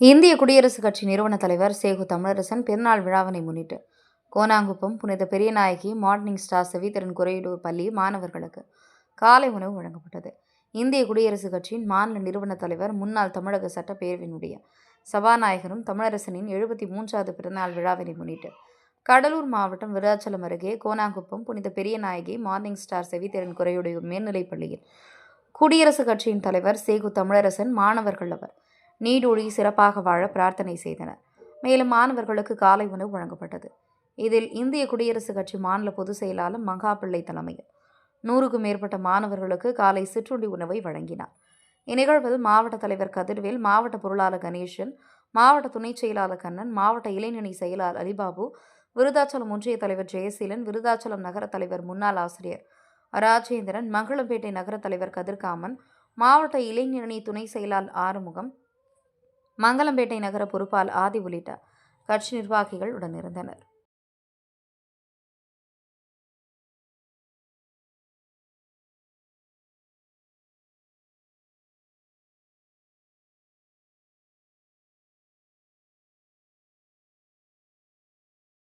இந்திய குடியரசுக் கட்சி நிறுவன தலைவர் சேகு தமிழரசன் பிறநாள் விழாவினை முன்னிட்டு கோனாங்குப்பம் புனித பெரியநாயகி மார்னிங் ஸ்டார் செவித்திறன் குறையீடு பள்ளி மாணவர்களுக்கு காலை உணவு வழங்கப்பட்டது. இந்திய குடியரசுக் கட்சியின் மாநில நிறுவன தலைவர் முன்னாள் தமிழக சட்டப்பேரவையினுடைய சபாநாயகரும் தமிழரசனின் எழுபத்தி மூன்றாவது பிறநாள் விழாவினை முன்னிட்டு கடலூர் மாவட்டம் விருதாச்சலம் அருகே கோனாங்குப்பம் புனித பெரியநாயகி மார்னிங் ஸ்டார் செவித்திறன் குறையுடைய மேல்நிலைப் பள்ளியில் குடியரசுக் கட்சியின் தலைவர் சேகு தமிழரசன் மாணவர்கள் அவர் நீடூழி சிறப்பாக வாழ பிரார்த்தனை செய்தனர் மேலும் மாணவர்களுக்கு காலை உணவு வழங்கப்பட்டது. இதில் இந்திய குடியரசுக் கட்சி மாநில பொதுச் செயலாளர் மகாபிள்ளை தலைமையில் நூறுக்கும் மேற்பட்ட மாணவர்களுக்கு காலை சிற்றுண்டி உணவை வழங்கினார். இந்நிகழ்வில் மாவட்ட தலைவர் கதிர்வேல் மாவட்ட பொருளாளர் கணேசன் மாவட்ட துணைச் செயலாளர் கண்ணன் மாவட்ட இளைஞணி செயலாளர் அலிபாபு விருதாச்சலம் ஒன்றிய தலைவர் ஜெயசீலன் விருதாச்சலம் நகர தலைவர் முன்னாள் ஆசிரியர் ராஜேந்திரன் மங்களம்பேட்டை நகர தலைவர் கதிர்காமன் மாவட்ட இளைஞரணி துணை செயலாளர் ஆறுமுகம் மங்களம்பேட்டை நகர பொறுப்பால் ஆதி உள்ளிட்ட கட்சி நிர்வாகிகள் உடனிருந்தனர்.